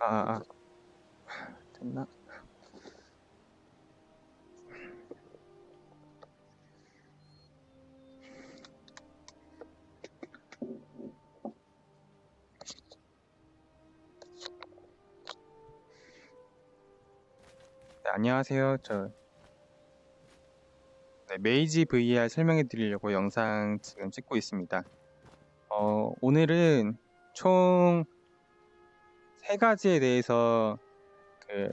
아, 아. 됐나? 네, 안녕하세요. 저 네, 메이지 VR 설명해 드리려고 영상 지금 찍고 있습니다. 어, 오늘은 총 세 가지에 대해서 그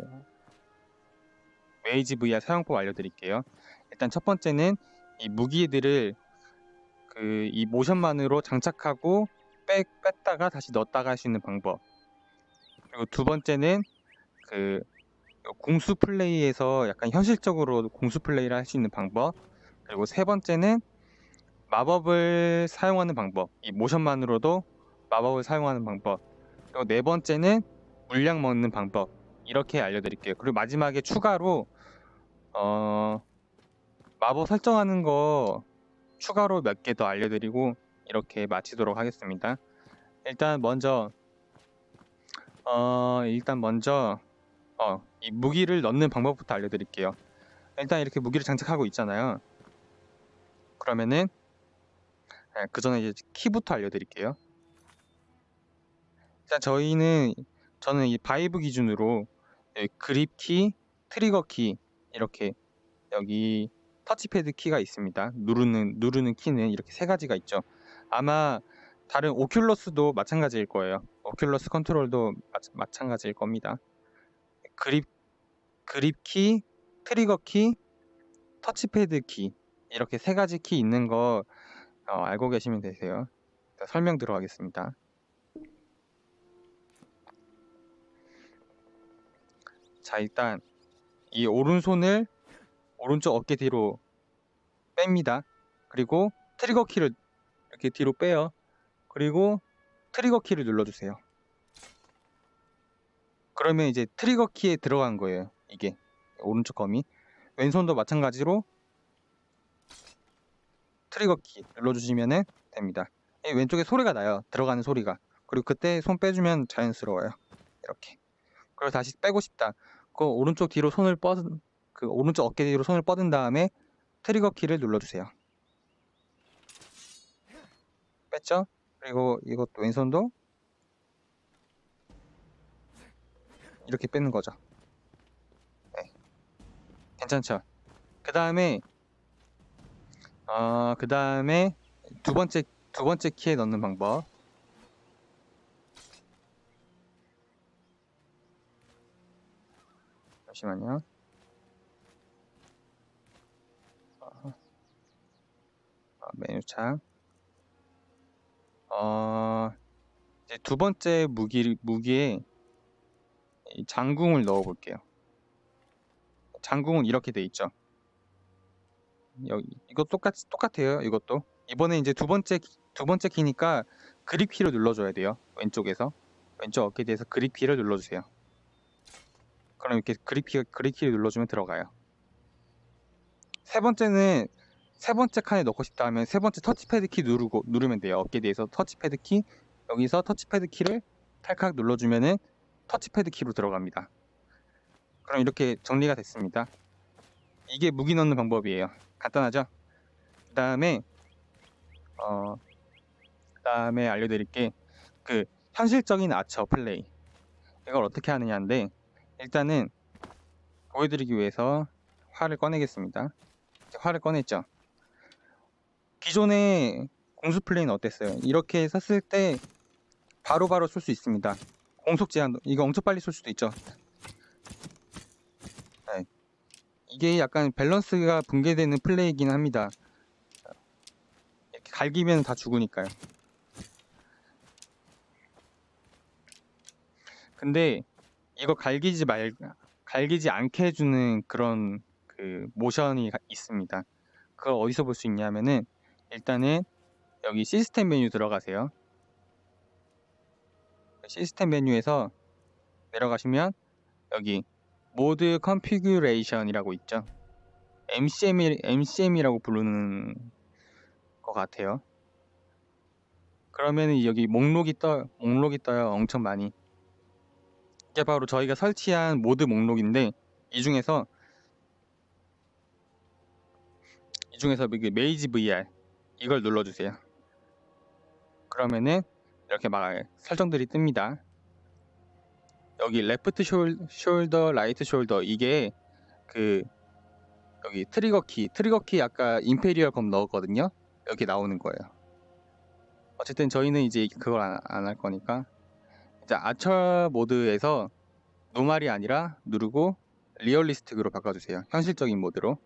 메이지 VR 사용법 알려드릴게요. 일단 첫 번째는 이 무기들을 그 이 모션만으로 장착하고 뺐, 뺐다가 다시 넣었다가 할 수 있는 방법. 그리고 두 번째는 그 공수 플레이에서 약간 현실적으로 공수 플레이를 할 수 있는 방법. 그리고 세 번째는 마법을 사용하는 방법. 이 모션만으로도 마법을 사용하는 방법. 그리고 네 번째는 물량 먹는 방법. 이렇게 알려드릴게요. 그리고 마지막에 추가로 어, 마법 설정하는 거 추가로 몇 개 더 알려드리고 이렇게 마치도록 하겠습니다. 일단 먼저 어, 일단 먼저 어, 이 무기를 넣는 방법부터 알려드릴게요. 일단 이렇게 무기를 장착하고 있잖아요. 그러면은 아, 그 전에 이제 키부터 알려드릴게요. 일단 저희는 저는 이 바이브 기준으로 그립 키, 트리거 키 이렇게 여기 터치패드 키가 있습니다. 누르는 누르는 키는 이렇게 세 가지가 있죠. 아마 다른 오큘러스도 마찬가지일 거예요. 오큘러스 컨트롤도 마, 마찬가지일 겁니다. 그립 그립 키, 트리거 키, 터치패드 키 이렇게 세 가지 키 있는 거 어, 알고 계시면 되세요. 설명 들어가겠습니다. 자 일단 이 오른손을 오른쪽 어깨 뒤로 뺍니다. 그리고 트리거 키를 이렇게 뒤로 빼요. 그리고 트리거 키를 눌러주세요. 그러면 이제 트리거 키에 들어간 거예요. 이게 오른쪽 검이 왼손도 마찬가지로 트리거 키 눌러주시면 됩니다. 이 왼쪽에 소리가 나요. 들어가는 소리가. 그리고 그때 손 빼주면 자연스러워요. 이렇게. 그리고 다시 빼고 싶다. 그 오른쪽 뒤로 손을 뻗, 그 오른쪽 어깨 뒤로 손을 뻗은 다음에 트리거 키를 눌러주세요. 뺐죠? 그리고 이것도 왼손도 이렇게 빼는 거죠. 네. 괜찮죠? 그 다음에 어, 그 다음에 두 번째 두 번째 키에 넣는 방법. 잠시만요. 어, 어, 메뉴창. 어, 이제 두 번째 무기 무기에 이 장궁을 넣어 볼게요. 장궁은 이렇게 돼 있죠. 여기 이거 똑같 똑같아요. 이것도 이번에 이제 두 번째 키- 두 번째 키니까 그립 키를 눌러줘야 돼요. 왼쪽에서 왼쪽 어깨 뒤에서 그립 키를 눌러주세요. 그럼 이렇게 그립 키 그립 키를 눌러주면 들어가요. 세 번째는 세 번째 칸에 넣고 싶다 하면 세 번째 터치패드 키 누르고 누르면 돼요. 어깨 뒤에서 터치패드 키 여기서 터치패드 키를 탈칵 눌러주면은 터치패드 키로 들어갑니다. 그럼 이렇게 정리가 됐습니다. 이게 무기 넣는 방법이에요. 간단하죠? 그 다음에 어, 그 다음에 알려드릴 게 그 현실적인 아처 플레이 이걸 어떻게 하느냐인데 일단은 보여드리기 위해서 활을 꺼내겠습니다. 활을 꺼냈죠. 기존의 공수 플레이는 어땠어요? 이렇게 섰을 때 바로바로 쏠 수 있습니다. 공속 제한도 이거 엄청 빨리 쏠 수도 있죠. 네. 이게 약간 밸런스가 붕괴되는 플레이이긴 합니다. 이렇게 갈기면 다 죽으니까요. 근데 이거 갈기지 말 갈기지 않게 해주는 그런 그 모션이 가- 있습니다. 그걸 어디서 볼 수 있냐면은 일단은 여기 시스템 메뉴 들어가세요. 시스템 메뉴에서 내려가시면 여기 모드 컨피규레이션이라고 있죠. MCM MCM이라고 부르는 것 같아요. 그러면은 여기 목록이 떠 목록이 떠요. 엄청 많이. 이게 바로 저희가 설치한 모드 목록인데 이 중에서 이 중에서 메이지 VR 이걸 눌러주세요. 그러면은 이렇게 막 설정들이 뜹니다. 여기 레프트 숄, 숄더, 라이트 숄더 이게 그 여기 트리거 키, 트리거 키 아까 임페리얼 검 넣었거든요. 여기 나오는 거예요. 어쨌든 저희는 이제 그걸 안 할 거니까 이제 아처 모드에서 노말이 아니라 누르고 리얼리스틱으로 바꿔주세요. 현실적인 모드로.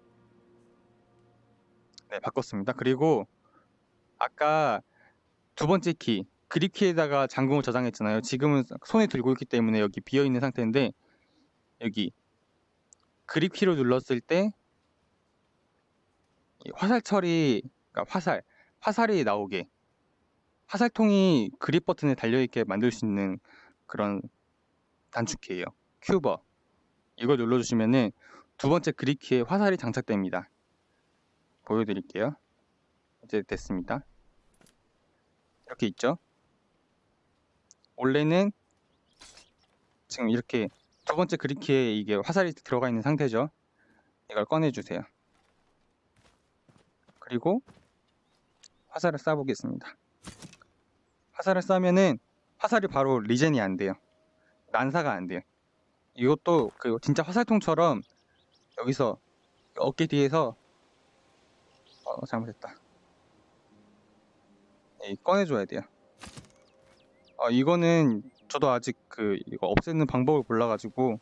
네, 바꿨습니다. 그리고 아까 두 번째 키, 그립 키에다가 잠금을 저장했잖아요. 지금은 손에 들고 있기 때문에 여기 비어 있는 상태인데 여기 그립 키로 눌렀을 때이 화살 처리, 그러니까 화살, 화살이 나오게 화살통이 그립 버튼에 달려 있게 만들 수 있는 그런 단축키예요. 큐버. 이걸 눌러주시면은 두 번째 그립 키에 화살이 장착됩니다. 보여드릴게요. 이제 됐습니다. 이렇게 있죠. 원래는 지금 이렇게 두 번째 그립 키에 이게 화살이 들어가 있는 상태죠. 이걸 꺼내주세요. 그리고 화살을 쏴보겠습니다. 화살을 쏴면은 화살이 바로 리젠이 안 돼요. 난사가 안 돼요. 이것도 그 진짜 화살통처럼 여기서 어깨 뒤에서 어 잘못했다. 이 꺼내줘야 돼요. 어 이거는 저도 아직 그 이거 없애는 방법을 몰라가지고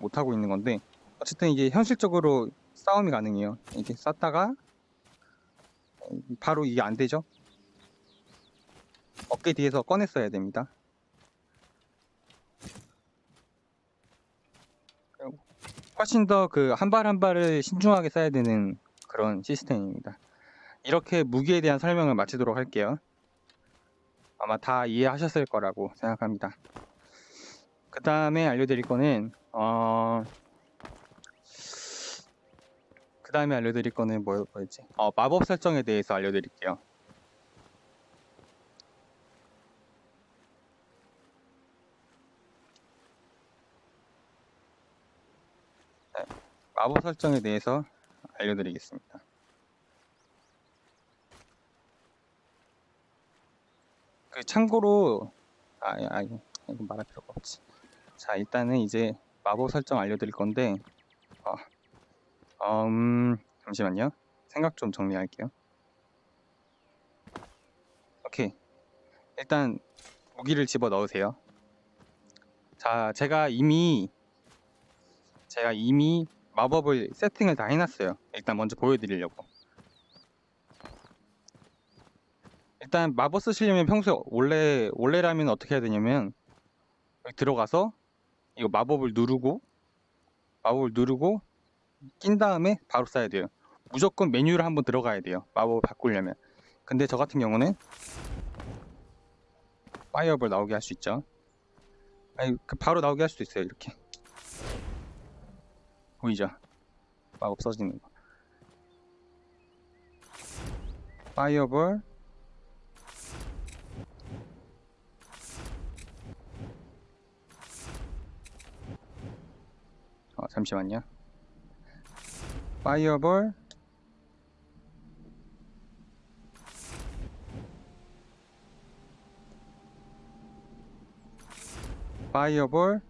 못 하고 있는 건데 어쨌든 이게 현실적으로 싸움이 가능해요. 이렇게 쐈다가 바로 이게 안 되죠. 어깨 뒤에서 꺼냈어야 됩니다. 훨씬 더 그 한 발 한 발을 신중하게 써야 되는 그런 시스템입니다. 이렇게 무기에 대한 설명을 마치도록 할게요. 아마 다 이해하셨을 거라고 생각합니다. 그 다음에 알려드릴 거는 어... 그 다음에 알려드릴 거는 뭐, 뭐였지? 어, 마법 설정에 대해서 알려드릴게요. 네, 마법 설정에 대해서 알려드리겠습니다. 그 참고로 아, 아 이거 말할 필요가 없지. 자 일단은 이제 마법 설정 알려드릴 건데 어, 어, 음 잠시만요. 생각 좀 정리할게요. 오케이. 일단 무기를 집어 넣으세요. 자 제가 이미 제가 이미 마법을 세팅을 다 해놨어요. 일단 먼저 보여드리려고. 일단 마법 쓰시려면 평소에 원래 원래라면 어떻게 해야 되냐면 들어가서 이거 마법을 누르고 마법을 누르고 낀 다음에 바로 써야 돼요. 무조건 메뉴를 한번 들어가야 돼요. 마법을 바꾸려면. 근데 저 같은 경우는 파이어볼 나오게 할 수 있죠. 아니, 그 바로 나오게 할 수도 있어요. 이렇게 보이죠? 마법 써지는 거. 파이어볼 어, 잠시만요. 파이어볼 파이어볼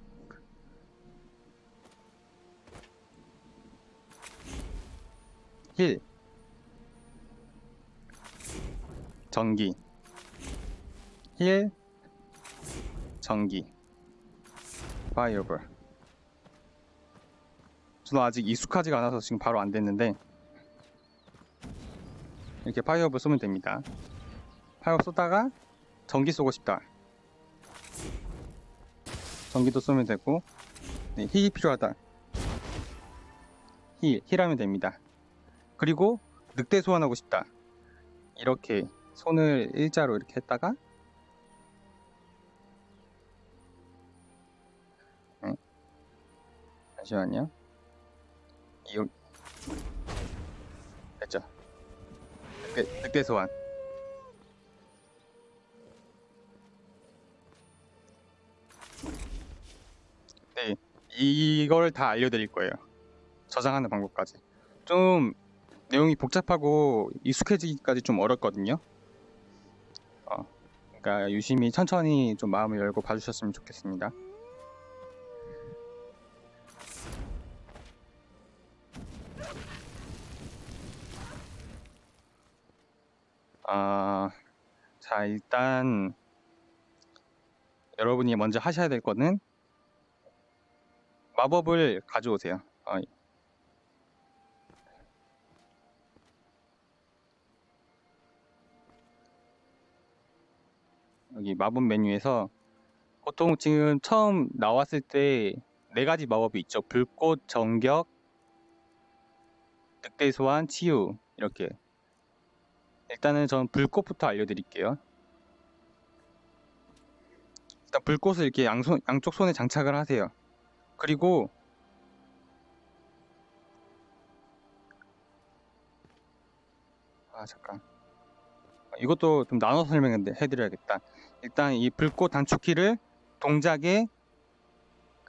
힐 전기 힐 전기 파이어볼 저는 아직 익숙하지가 않아서 지금 바로 안 됐는데 이렇게 파이어볼 쏘면 됩니다. 파이어볼 쏘다가 전기 쏘고 싶다. 전기도 쏘면 되고 네, 힐이 필요하다. 힐, 힐하면 됩니다. 그리고 늑대 소환하고 싶다. 이렇게 손을 일자로 이렇게 했다가 네. 잠시만요. 이 됐죠? 늑대, 늑대 소환. 네, 이걸 다 알려드릴 거예요. 저장하는 방법까지. 좀 내용이 복잡하고 익숙해지기까지 좀 어렵거든요. 어, 그러니까 유심히 천천히 좀 마음을 열고 봐주셨으면 좋겠습니다. 아, 자 일단 여러분이 먼저 하셔야 될 거는 마법을 가져오세요. 어, 여기 마법 메뉴에서 보통 지금 처음 나왔을 때 네 가지 마법이 있죠. 불꽃, 정격, 늑대 소환, 치유 이렇게. 일단은 전 불꽃부터 알려드릴게요. 일단 불꽃을 이렇게 양손, 양쪽 손에 장착을 하세요. 그리고 아 잠깐 이것도 좀 나눠서 설명해 드려야겠다. 일단 이 불꽃 단축키를 동작에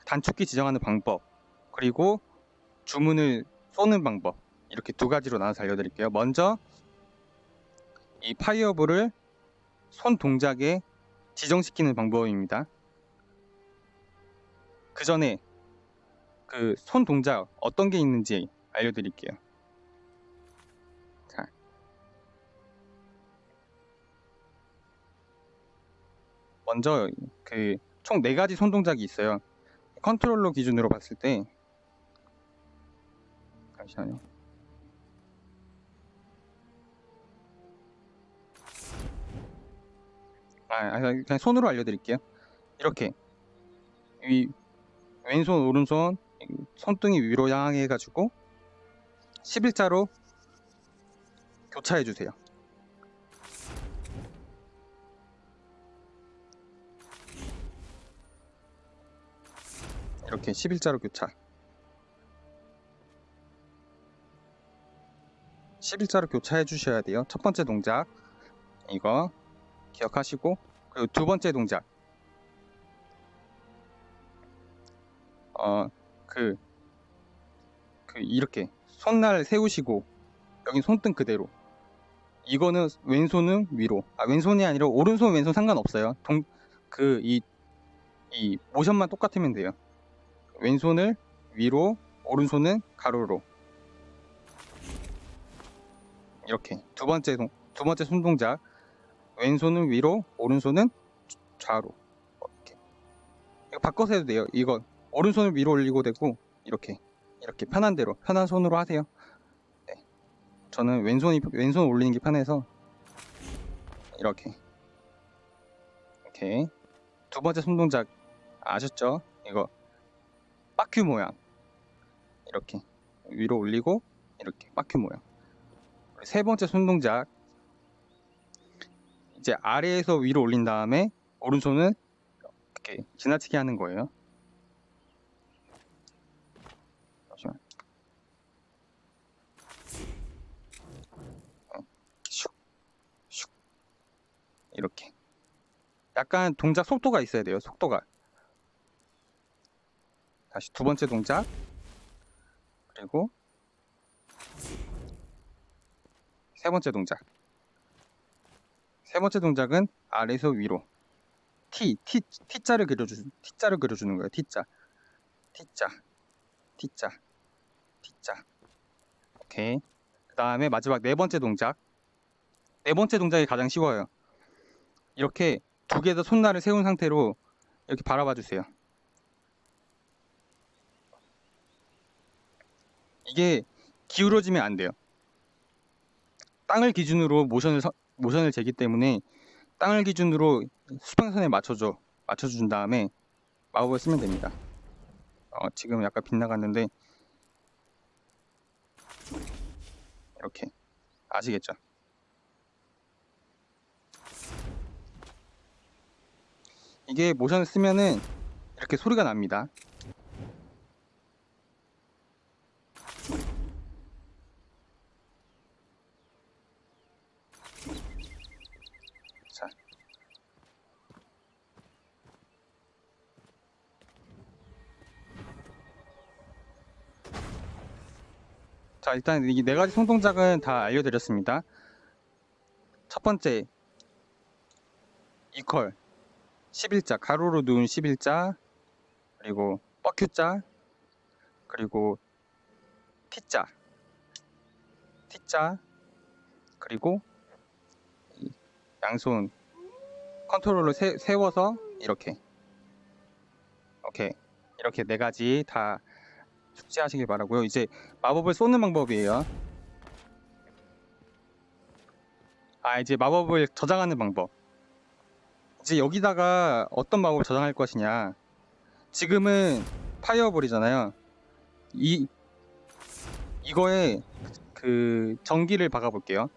단축키 지정하는 방법 그리고 주문을 쏘는 방법 이렇게 두 가지로 나눠서 알려드릴게요. 먼저 이 파이어볼을 손 동작에 지정시키는 방법입니다. 그 전에 그 손 동작 어떤 게 있는지 알려드릴게요. 먼저 그 총 네 가지 손 동작이 있어요. 컨트롤러 기준으로 봤을 때 잠시만요. 아, 아, 그냥 손으로 알려드릴게요. 이렇게 이 왼손 오른손 손등이 위로 향해 가지고 11자로 교차해 주세요. 이렇게 11자로 교차. 11자로 교차해 주셔야 돼요. 첫 번째 동작 이거 기억하시고 그리고 두 번째 동작. 어그 그 이렇게 손날 세우시고 여기 손등 그대로. 이거는 왼손은 위로. 아 왼손이 아니라 오른손 왼손 상관없어요. 동 그 이 이 모션만 똑같으면 돼요 왼손을 위로 오른손은 가로로 이렇게 두 번째 동, 두 번째 손 동작 왼손은 위로, 오른손은 좌로. 이렇게. 이거 바꿔서 해도 돼요. 이거 오른손을 위로 올리고 되고 이렇게 이렇게 편한 대로 편한 손으로 하세요. 네. 저는 왼손이 왼손 올리는 게 편해서 이렇게 이렇게 두 번째 손 동작 아셨죠? 이거 바퀴 모양 이렇게 위로 올리고 이렇게 바퀴 모양. 세 번째 손 동작 이제 아래에서 위로 올린 다음에 오른손은 이렇게 지나치게 하는 거예요. 슉. 이렇게. 약간 동작 속도가 있어야 돼요. 속도가. 다시 두 번째 동작. 그리고 세 번째 동작. 세 번째 동작은 아래에서 위로 T, T, T자를 그려주, T자를 그려주는 거예요. T자, T자, T자, T자. 오케이. 그 다음에 마지막 네 번째 동작. 네 번째 동작이 가장 쉬워요. 이렇게 두 개의 손날을 세운 상태로 이렇게 바라봐 주세요. 이게 기울어지면 안 돼요. 땅을 기준으로 모션을 서, 모션을 재기 때문에 땅을 기준으로 수평선에 맞춰줘 맞춰준 다음에 마법을 쓰면 됩니다. 어, 지금 약간 빗나갔는데 이렇게 아시겠죠? 이게 모션을 쓰면은 이렇게 소리가 납니다. 자, 일단 이 네 가지 손동작은 다 알려드렸습니다. 첫 번째, 이퀄, 11자, 가로로 누운 11자, 그리고 뻑큐자, 그리고 T자, T자, 그리고 이 양손 컨트롤러 세, 세워서 이렇게. 오케이. 이렇게 네 가지 다 숙지하시길 바라고요. 이제 마법을 쏘는 방법이에요. 아 이제 마법을 저장하는 방법. 이제 여기다가 어떤 마법을 저장할 것이냐. 지금은 파이어볼이잖아요. 이 이거에 그 전기를 박아볼게요.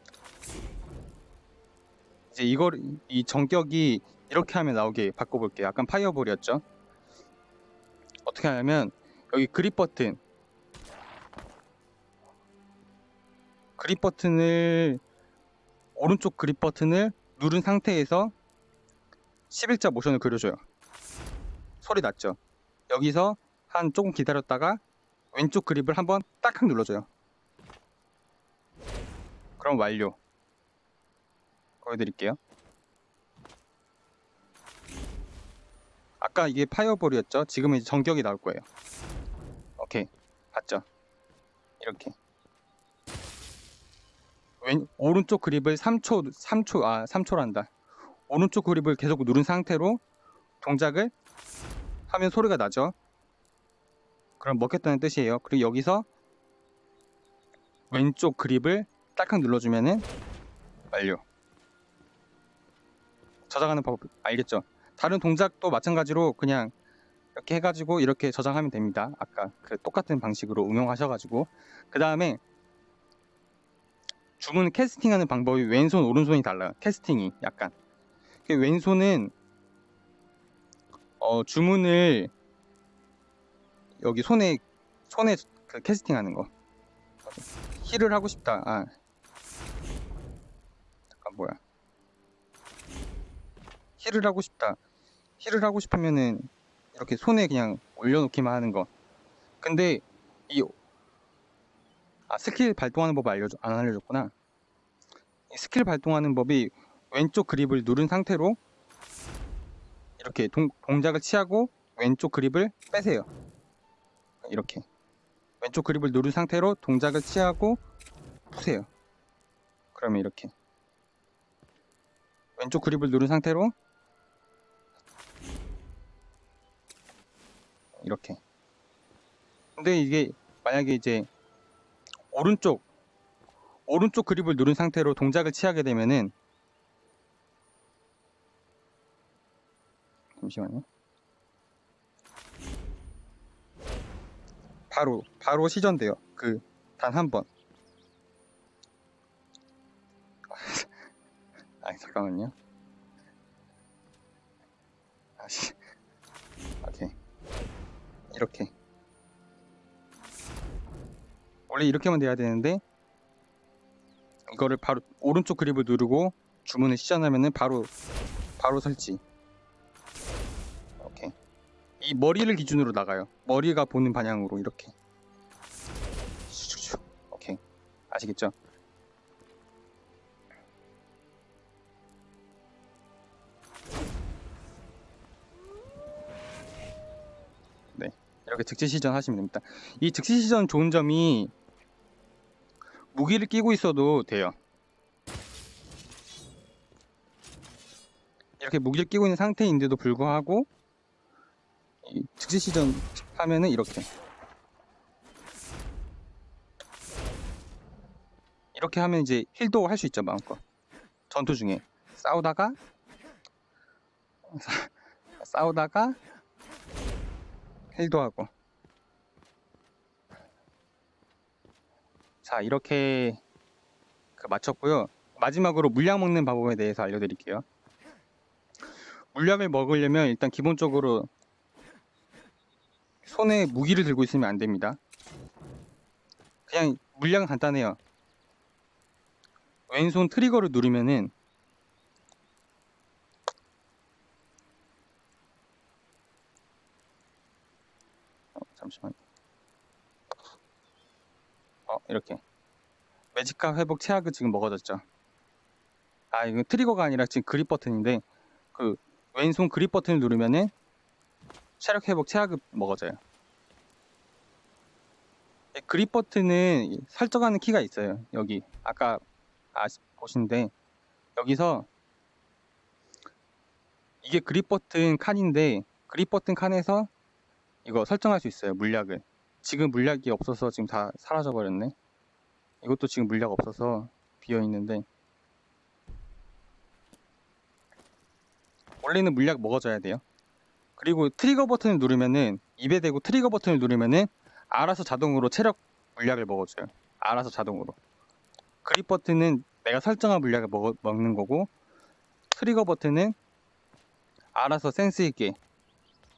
이제 이걸 이 전격이 이렇게 하면 나오게 바꿔볼게요. 약간 파이어볼이었죠. 어떻게 하냐면 여기 그립 버튼 그립 버튼을 오른쪽 그립 버튼을 누른 상태에서 11자 모션을 그려줘요. 소리 났죠? 여기서 한 조금 기다렸다가 왼쪽 그립을 한번 딱딱 눌러줘요. 그럼 완료. 보여드릴게요. 아까 이게 파이어볼이었죠? 지금은 이제 전격이 나올 거예요. 오케이. 봤죠? 이렇게. 왼, 오른쪽 그립을 3초, 3초, 아, 3초란다. 오른쪽 그립을 계속 누른 상태로 동작을 하면 소리가 나죠? 그럼 먹겠다는 뜻이에요. 그리고 여기서 왼쪽 그립을 딱딱 눌러주면은 완료. 저장하는 방법 알겠죠? 다른 동작도 마찬가지로 그냥 이렇게 해가지고 이렇게 저장하면 됩니다. 아까 그 똑같은 방식으로 응용하셔가지고 그 다음에 주문 캐스팅하는 방법이 왼손 오른손이 달라요. 캐스팅이 약간 그 왼손은 어, 주문을 여기 손에 손에 그 캐스팅하는 거 힐을 하고 싶다. 아 잠깐 뭐야 힐을 하고 싶다. 힐을 하고 싶으면은 이렇게 손에 그냥 올려놓기만 하는 거. 근데 이 아, 스킬 발동하는 법 알려줘 안 알려줬구나. 이 스킬 발동하는 법이 왼쪽 그립을 누른 상태로 이렇게 동, 동작을 취하고 왼쪽 그립을 빼세요. 이렇게 왼쪽 그립을 누른 상태로 동작을 취하고 푸세요. 그러면 이렇게 왼쪽 그립을 누른 상태로 이렇게. 근데 이게 만약에 이제 오른쪽 오른쪽 그립을 누른 상태로 동작을 취하게 되면은 잠시만요. 바로 바로 시전돼요. 그 단 한 번. 아 잠깐만요. 이렇게. 원래 이렇게만 돼야 되는데 이거를 바로 오른쪽 그립을 누르고 주문을 시전하면은 바로 바로 설치. 오케이. 이 머리를 기준으로 나가요. 머리가 보는 방향으로 이렇게. 오케이. 아시겠죠? 이렇게 즉시 시전 하시면 됩니다. 이 즉시 시전 좋은 점이 무기를 끼고 있어도 돼요. 이렇게 무기를 끼고 있는 상태인데도 불구하고 이 즉시 시전 하면은 이렇게 이렇게 하면 이제 힐도 할 수 있죠 마음껏 전투 중에 싸우다가 싸우다가 힐도 하고. 자 이렇게 그 마쳤고요. 마지막으로 물약 먹는 방법에 대해서 알려드릴게요. 물약을 먹으려면 일단 기본적으로 손에 무기를 들고 있으면 안 됩니다. 그냥 물약은 간단해요. 왼손 트리거를 누르면은 잠시만요. 어, 이렇게 매직카 회복 체약은 지금 먹어졌죠. 아 이거 트리거가 아니라 지금 그립 버튼인데 그 왼손 그립 버튼을 누르면은 체력 회복 체약을 먹어져요. 이 그립 버튼은 설정하는 키가 있어요. 여기 아까 아시 보신데 여기서 이게 그립 버튼 칸인데 그립 버튼 칸에서 이거 설정할 수 있어요. 물약을. 지금 물약이 없어서 지금 다 사라져 버렸네. 이것도 지금 물약 없어서 비어 있는데 원래는 물약 먹어줘야 돼요. 그리고 트리거 버튼을 누르면은 입에 대고 트리거 버튼을 누르면은 알아서 자동으로 체력 물약을 먹어줘요. 알아서 자동으로. 그립 버튼은 내가 설정한 물약을 먹, 먹는 거고 트리거 버튼은 알아서 센스 있게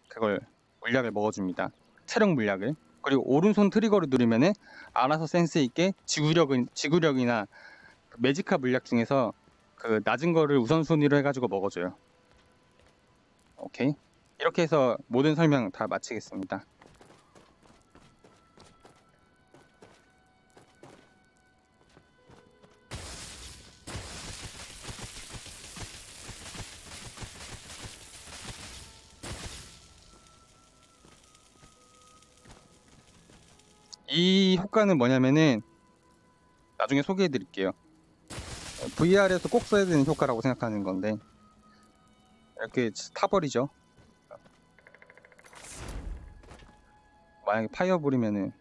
그걸 물약을 먹어줍니다. 체력 물약을. 그리고 오른손 트리거를 누르면은 알아서 센스 있게 지구력은 지구력이나 그 매지카 물약 중에서 그 낮은 거를 우선순위로 해가지고 먹어줘요. 오케이. 이렇게 해서 모든 설명 다 마치겠습니다. 효과는 뭐냐면은 나중에 소개해 드릴게요. VR에서 꼭 써야 되는 효과라고 생각하는 건데 이렇게 타버리죠. 만약에 파이어 부리면은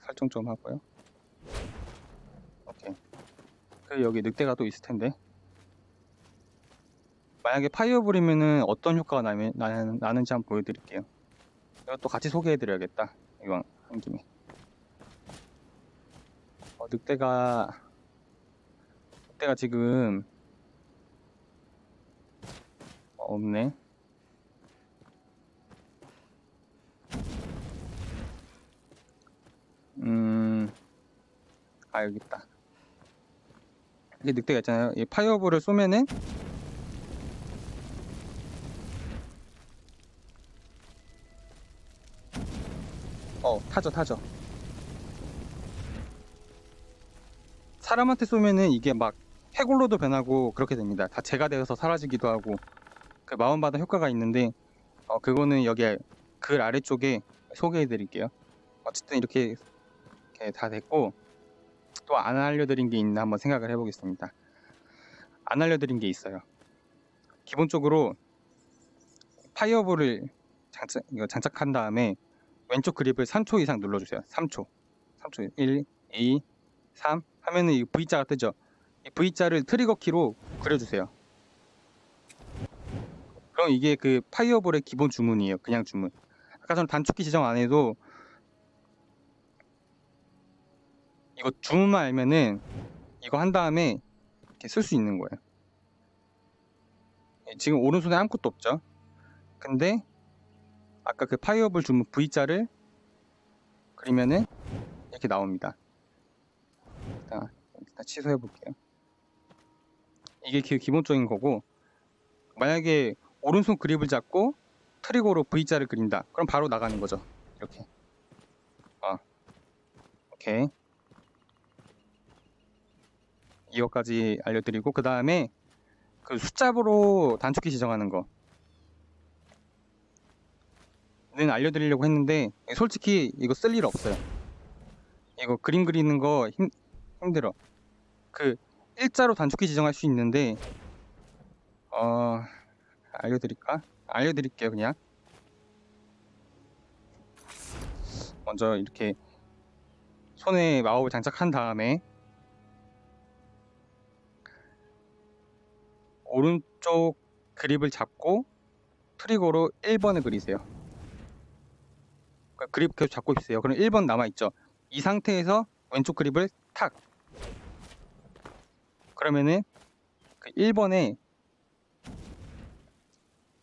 설정 좀 하고요. 오케이. 그 여기 늑대가 또 있을 텐데. 만약에 파이어 부리면은 어떤 효과가 나면, 나는, 나는지 한번 보여드릴게요. 이것도 같이 소개해드려야겠다. 이건 한 김에. 어, 늑대가 늑대가 지금 어, 없네. 음, 아 여기 있다. 이게 늑대가 있잖아요. 이 파이어볼을 쏘면은 어 타죠 타죠. 사람한테 쏘면은 이게 막 해골로도 변하고 그렇게 됩니다. 다 재가 되어서 사라지기도 하고 그 마음받아 효과가 있는데 어 그거는 여기 글 아래쪽에 소개해 드릴게요. 어쨌든 이렇게, 이렇게 다 됐고 또 안 알려드린 게 있나 한번 생각을 해보겠습니다. 안 알려드린 게 있어요. 기본적으로 파이어볼을 장착, 장착한 다음에 왼쪽 그립을 3초 이상 눌러주세요. 3초. 3초. 1, 2, 3 하면은 이 V자가 뜨죠. 이 V자를 트리거 키로 그려주세요. 그럼 이게 그 파이어볼의 기본 주문이에요. 그냥 주문. 아까 전 단축키 지정 안 해도 이거 주문만 알면은 이거 한 다음에 이렇게 쓸 수 있는 거예요. 예, 지금 오른손에 아무것도 없죠. 근데 아까 그 파이어볼 주문 V자를 그리면은 이렇게 나옵니다. 일단, 일단 취소해 볼게요. 이게 기, 기본적인 거고 만약에 오른손 그립을 잡고 트리거로 V자를 그린다. 그럼 바로 나가는 거죠. 이렇게. 어. 오케이. 이거까지 알려드리고 그 다음에 그 숫자로 단축키 지정하는 거. 는 알려드리려고 했는데 솔직히 이거 쓸 일 없어요. 이거 그림 그리는 거 힘, 힘들어. 그 일자로 단축키 지정할 수 있는데 어 알려드릴까? 알려드릴게요 그냥. 먼저 이렇게 손에 마법을 장착한 다음에 오른쪽 그립을 잡고 트리거로 1번을 그리세요. 그러니까 그립 계속 잡고 있어요. 그럼 1번 남아있죠. 이 상태에서 왼쪽 그립을 탁. 그러면은 그 1번에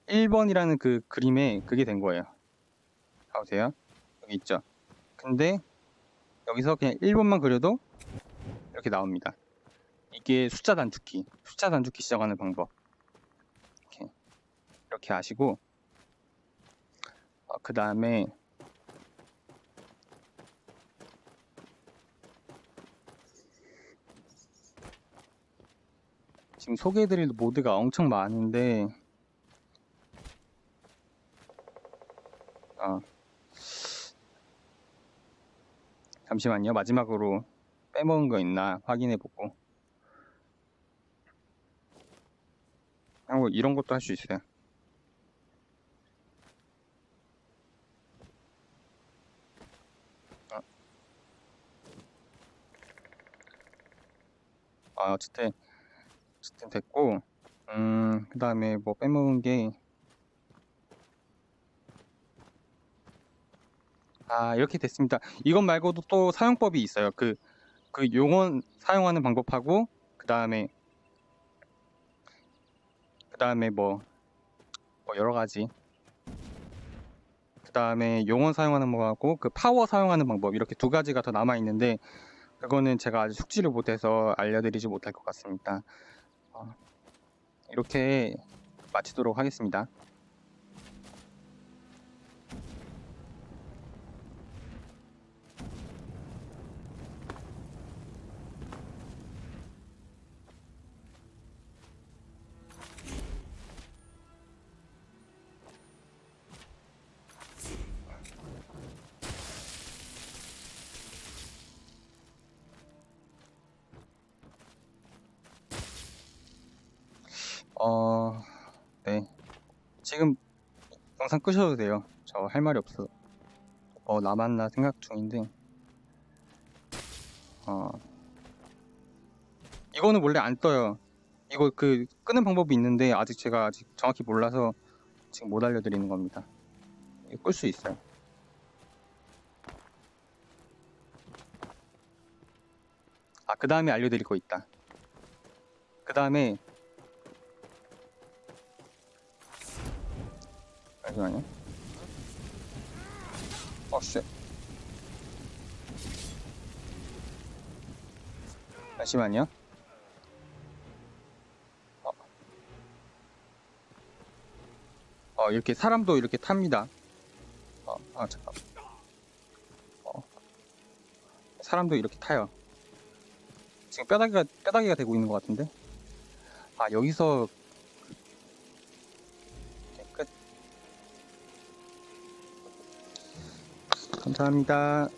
1번이라는 그 그림에 그게 된 거예요. 봐보세요. 여기 있죠. 근데 여기서 그냥 1번만 그려도 이렇게 나옵니다. 이게 숫자 단축키, 숫자 단축키 시작하는 방법. 이렇게 이렇게 아시고 그 다음에 지금 소개해드릴 모드가 엄청 많은데 아 잠시만요 마지막으로 빼먹은 거 있나 확인해보고 뭐 이런 것도 할 수 있어요 아. 아 어쨌든 어쨌든 됐고 음 그 다음에 뭐 빼먹은 게 아, 이렇게 됐습니다. 이것 말고도 또 사용법이 있어요. 그, 그 용언 사용하는 방법하고, 그 다음에, 그 다음에 뭐, 뭐 여러 가지. 그 다음에 용언 사용하는 방법하고, 그 파워 사용하는 방법, 이렇게 두 가지가 더 남아 있는데, 그거는 제가 아직 숙지를 못해서 알려드리지 못할 것 같습니다. 어, 이렇게 마치도록 하겠습니다. 영상 끄셔도 돼요. 저 할 말이 없어. 어, 남았나 생각 중인데. 어, 이거는 원래 안 떠요. 이거 그 끄는 방법이 있는데 아직 제가 아직 정확히 몰라서 지금 못 알려드리는 겁니다. 끌 수 있어요. 아, 그 다음에 알려드릴 거 있다. 그 다음에 잠시만요. 어, 씨. 잠시만요. 어. 어, 이렇게 사람도 이렇게 탑니다. 어, 아, 잠깐. 어. 사람도 이렇게 타요. 지금 뼈다귀가, 뼈다귀가 되고 있는 것 같은데? 아, 여기서 감사합니다.